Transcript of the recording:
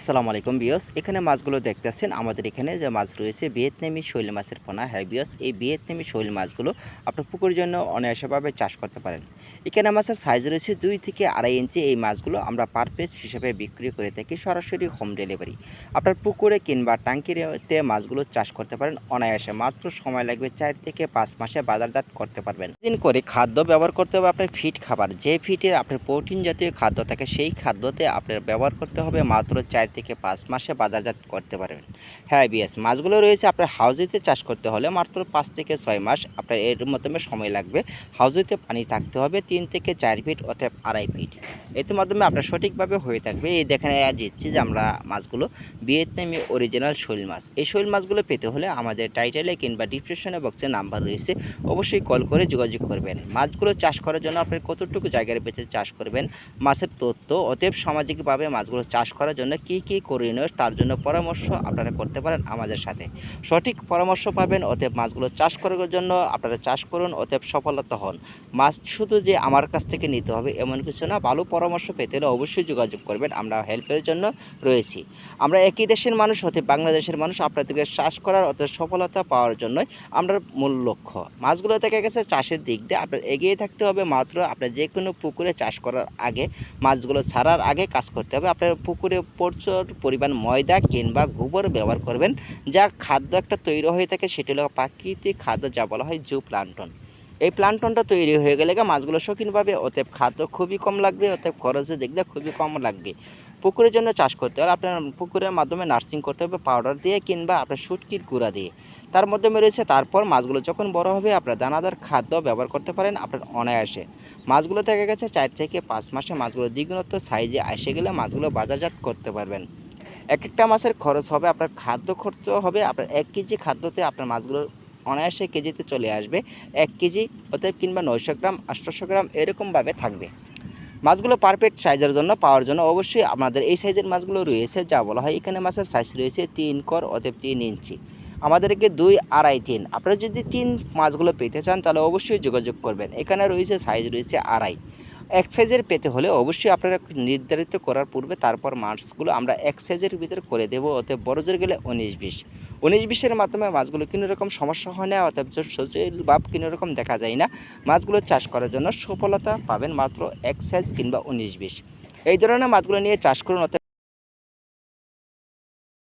আসসালামু আলাইকুম বিয়স এখানে মাছগুলো দেখতেছেন। আমাদের এখানে যে মাছ রয়েছে, ভিয়েতনামি শৈল মাছের পোনা। হ্যাঁ বিয়স এই ভিয়েতনামি শৈল মাছগুলো আপনার পুকুরের জন্য অনায়াসভাবে চাষ করতে পারেন। এখানে মাছের সাইজ রয়েছে দুই থেকে আড়াই ইঞ্চি এই মাছগুলো আমরা পার পিস হিসেবে বিক্রি করে থাকি সরাসরি হোম ডেলিভারি আপনার পুকুরে কিংবা ট্যাঙ্কিতে মাছগুলো চাষ করতে পারেন। অনায়াসে মাত্র সময় লাগবে চার থেকে পাঁচ মাসে বাজারজাত করতে পারবেন। দিন করে খাদ্য ব্যবহার করতে হবে আপনার ফিট খাবার। যে ফিটের আপনার প্রোটিন জাতীয় খাদ্য থাকে, সেই খাদ্যতে আপনার ব্যবহার করতে হবে মাত্র চার থেকে পাঁচ মাসে বাজারজাত করতে পারবেন। হ্যাঁ বিএস মাছগুলো রয়েছে আপনার হাউজিতে চাষ করতে হলে মাত্র পাঁচ থেকে ছয় মাস আপনার এর মাধ্যমে সময় লাগবে। হাউজিতে পানি থাকতে হবে তিন থেকে চার ফিট অথবা আড়াই ফিট। এর মাধ্যমে আপনার সঠিকভাবে হয়ে থাকবে। এই দেখেন দিচ্ছি যে আমরা মাছগুলো ভিয়েতনামি অরিজিনাল শৈল মাছ। এই শৈল মাছগুলো পেতে হলে আমাদের টাইটেলে কিংবা ডিসক্রিপশনে বক্সে নাম্বার রয়েছে। অবশ্যই কল করে যোগাযোগ করবেন। মাছগুলো চাষ করার জন্য আপনি কতটুকু জায়গার বেঁচে চাষ করবেন, মাছের তথ্য, অতএব সামাজিকভাবে মাছগুলো চাষ করার জন্য কী কী করণীয় তার জন্য পরামর্শ আপনারা করতে পারেন আমাদের সাথে। সঠিক পরামর্শ পাবেন, অতএব মাছগুলো চাষ করার জন্য আপনারা চাষ করুন, অতএব সফলতা হন। মাছ শুধু যে আমার কাছ থেকে নিতে হবে এমন কিছু না, ভালো পরামর্শ পেতে হলে অবশ্যই যোগাযোগ করবেন, আমরা হেল্পের জন্য রয়েছি। আমরা একই দেশের মানুষ হতে বাংলাদেশের মানুষ, আপনাদেরকে চাষ করার অতএব সফলতা পাওয়ার জন্যই আমরা মূল লক্ষ্য। মাছগুলো থেকে গেছে চাষের দিক দিয়ে আপনার এগিয়ে থাকতে হবে, মাত্র আপনার যে কোনো পুকুরে চাষ করার আগে, মাছগুলো ছাড়ার আগে কাজ করতে হবে। আপনার পুকুরে প্রচুর পরিমাণ ময়দা কিংবা গোবর ব্যবহার করবেন, যা খাদ্য একটা তৈরি হয়ে থাকে, সেটি হলো প্রাকৃতিক খাদ্য, যা বলা হয় জু প্লান্টন। এই প্লান্টনটা তৈরি হয়ে গেলে মাছগুলো শৌখিনভাবে, অতএব খাদ্য খুবই কম লাগবে, অতএব খরচে দেখলে খুবই কম লাগবে। পুকুরের জন্য চাষ করতে হলে আপনার পুকুরের মাধ্যমে নার্সিং করতে হবে, পাউডার দিয়ে কিংবা আপনার শুটকির গুঁড়া দিয়ে। তার মাধ্যমে রয়েছে তারপর মাছগুলো যখন বড় হবে আপনার দানাদার খাদ্য ব্যবহার করতে পারেন আপনার অনায়াসে। মাছগুলো থেকে গেছে চার থেকে পাঁচ মাসে মাছগুলো দ্বিগুণত্ব সাইজে এসে গেলে মাছগুলো বাজারজাত করতে পারবেন। এক একটা মাছের খরচ হবে, আপনার খাদ্য খরচ হবে, আপনার এক কেজি খাদ্যতে আপনার মাছগুলো অনায়াসে কেজিতে চলে আসবে। এক কেজি অতএব কিংবা নয়শো গ্রাম, আটশোশো গ্রাম এরকমভাবে থাকবে। মাছগুলো পারফেক্ট সাইজের জন্য, পাওয়ার জন্য অবশ্যই আমাদের এই সাইজের মাছগুলো রয়েছে, যা বলা হয় এখানে মাছের সাইজ রয়েছে তিন কর অতএব তিন ইঞ্চি। আমাদেরকে দুই, আড়াই, তিন। আপনারা যদি তিন মাছগুলো পেতে চান, তাহলে অবশ্যই যোগাযোগ করবেন। এখানে রয়েছে সাইজ রয়েছে আড়াই। এক সাইজের পেতে হলে অবশ্যই আপনারা নির্ধারিত করার পূর্বে তারপর মাছগুলো আমরা এক সাইজের ভিতরে করে দেবো। অতএব বড় জোর গেলে উনিশ বিশ। উনিশ বিশের মাধ্যমে মাছগুলো কোনো রকম সমস্যা হয় না, অতএব সজীল বাপ কোনো রকম দেখা যায় না। মাছগুলো চাষ করার জন্য সফলতা পাবেন মাত্র এক সাইজ কিংবা উনিশ বিশ। এই ধরনের মাছগুলো নিয়ে চাষ করুন, অতএব